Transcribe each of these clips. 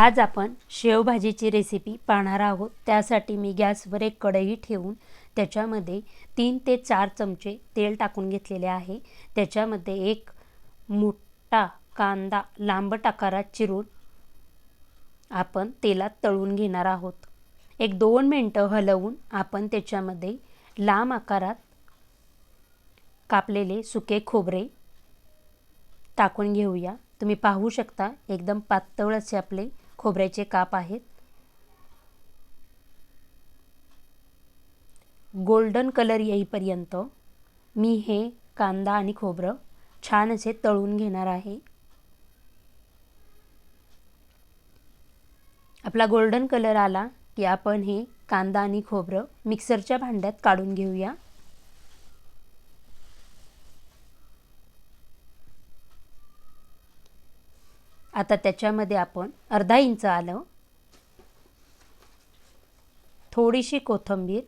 आज आपण शेवभाजीची रेसिपी पाहणार आहोत. त्यासाठी मी गॅसवर एक कढई ठेवून त्याच्यामध्ये तीन ते चार चमचे तेल टाकून घेतलेले आहे. त्याच्यामध्ये एक मोठा कांदा लांबट आकारात चिरून आपण तेलात तळून घेणार आहोत. एक दोन मिनटं हलवून आपण त्याच्यामध्ये लांब आकारात कापलेले सुके खोबरे टाकून घेऊया. तुम्ही पाहू शकता एकदम पातळ असे आपले खोबऱ्याचे काप आहेत. गोल्डन कलर येईपर्यंत मी हे कांदा आणि खोबरं छान असे तळून घेणार आहे. आपला गोल्डन कलर आला की आपण हे कांदा आणि खोबरं मिक्सरच्या भांड्यात काढून घेऊया. आता त्याच्यामध्ये आपण अर्धा इंच आलं थोडीशी कोथिंबीर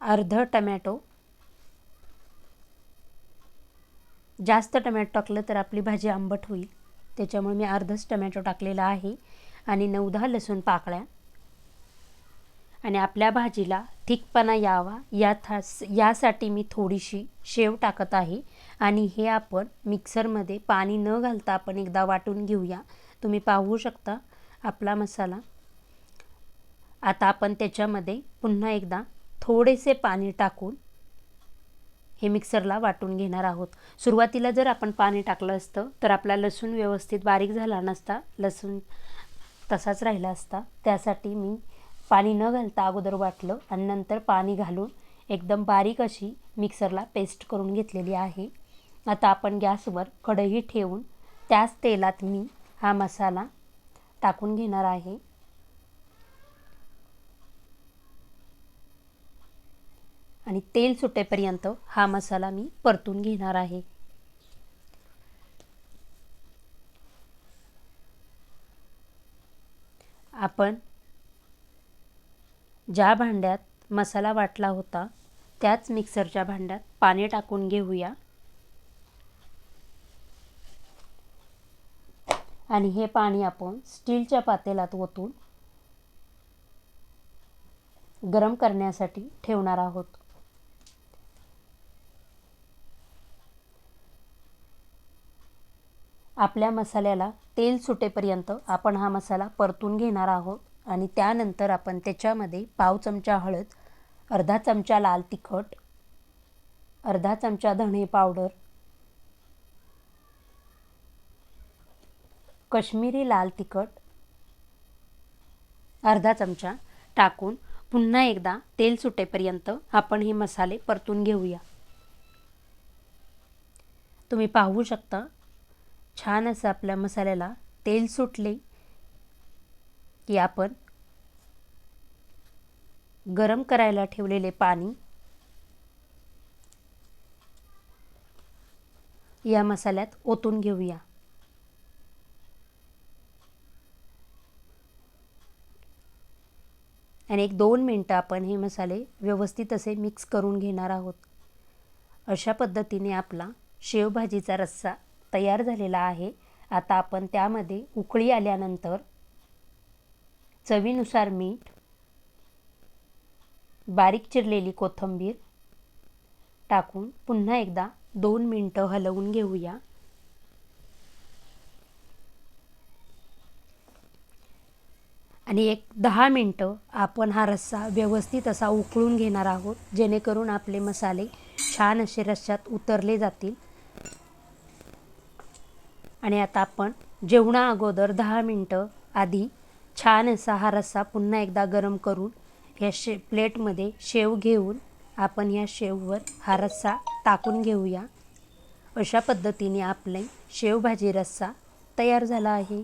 अर्ध टमॅटो. जास्त टमॅटो टाकलं तर आपली भाजी आंबट होईल. त्याच्यामुळे मी अर्धच टमॅटो टाकलेला आहे. आणि नऊ दहा लसूण पाकळ्या. आणि आपल्या भाजीला थिकपणा यावा. या थास यासाठी मी थोडीशी शेव टाकत आहे. आणि हे आपण मिक्सरमध्ये पाणी न घालता आपण एकदा वाटून घेऊया. तुम्ही पाहू शकता आपला मसाला. आता आपण त्याच्यामध्ये पुन्हा एकदा थोडेसे पाणी टाकून हे मिक्सरला वाटून घेणार आहोत. सुरुवातीला जर आपण पाणी टाकलं असतं तर आपला लसूण व्यवस्थित बारीक झाला नसता लसूण तसाच राहिला असता त्यासाठी मी पाणी न घालता अगोदर वाटलं आणि नंतर पाणी घालून एकदम बारीक अशी मिक्सरला पेस्ट करून घेतलेली आहे. आता आपण गॅसवर कढई ठेवून त्याच तेलात मी हा मसाला टाकून घेणार आहे. आणि तेल सुटेपर्यंत हा मसाला मी परतून घेणार आहे. आपण ज्या भांड्यात मसाला वाटला होता त्याच मिक्सरच्या भांड्यात पाणी टाकून घेऊया. आणि हे पाणी आपण स्टीलच्या पातेलात ओतून गरम करण्यासाठी ठेवणार आहोत. आपल्या मसाल्याला तेल सुटेपर्यंत आपण हा मसाला परतून घेणार आहोत. आणि त्यानंतर आपण त्याच्यामध्ये पाव चमचा हळद अर्धा चमचा लाल तिखट अर्धा चमचा धणे पावडर कश्मीरी लाल तिखट अर्धा चमचा टाकून पुन्हा एकदा तेल सुटेपर्यंत आपण हे मसाले परतून घेऊया. तुम्ही पाहू शकता छान असं आपल्या मसाल्याला तेल सुटले. की आपण गरम करायला ठेवलेले पाणी या मसाल्यात ओतून घेऊया. आणि एक दोन मिनटं आपण हे मसाले व्यवस्थित असे मिक्स करून घेणार आहोत. अशा पद्धतीने आपला शेवभाजीचा रस्सा तयार झालेला आहे. आता आपण त्यामध्ये उकळी आल्यानंतर चवीनुसार मीठ बारीक चिरलेली कोथिंबीर टाकून पुन्हा एकदा दोन मिनटं हलवून घेऊया. आणि एक दहा मिनटं आपण हा रस्सा व्यवस्थित असा उकळून घेणार आहोत जेणेकरून आपले मसाले छान असे रश्श्यात उतरले जातील. आणि आता आपण जेवणा अगोदर दहा मिनटं आधी छान असा हा रस्सा पुन्हा एकदा गरम करून ह्या शे प्लेटमध्ये शेव घेऊन आपण ह्या शेववर हा रस्सा टाकून घेऊया. अशा पद्धतीने आपले शेवभाजी रस्सा तयार झाला आहे.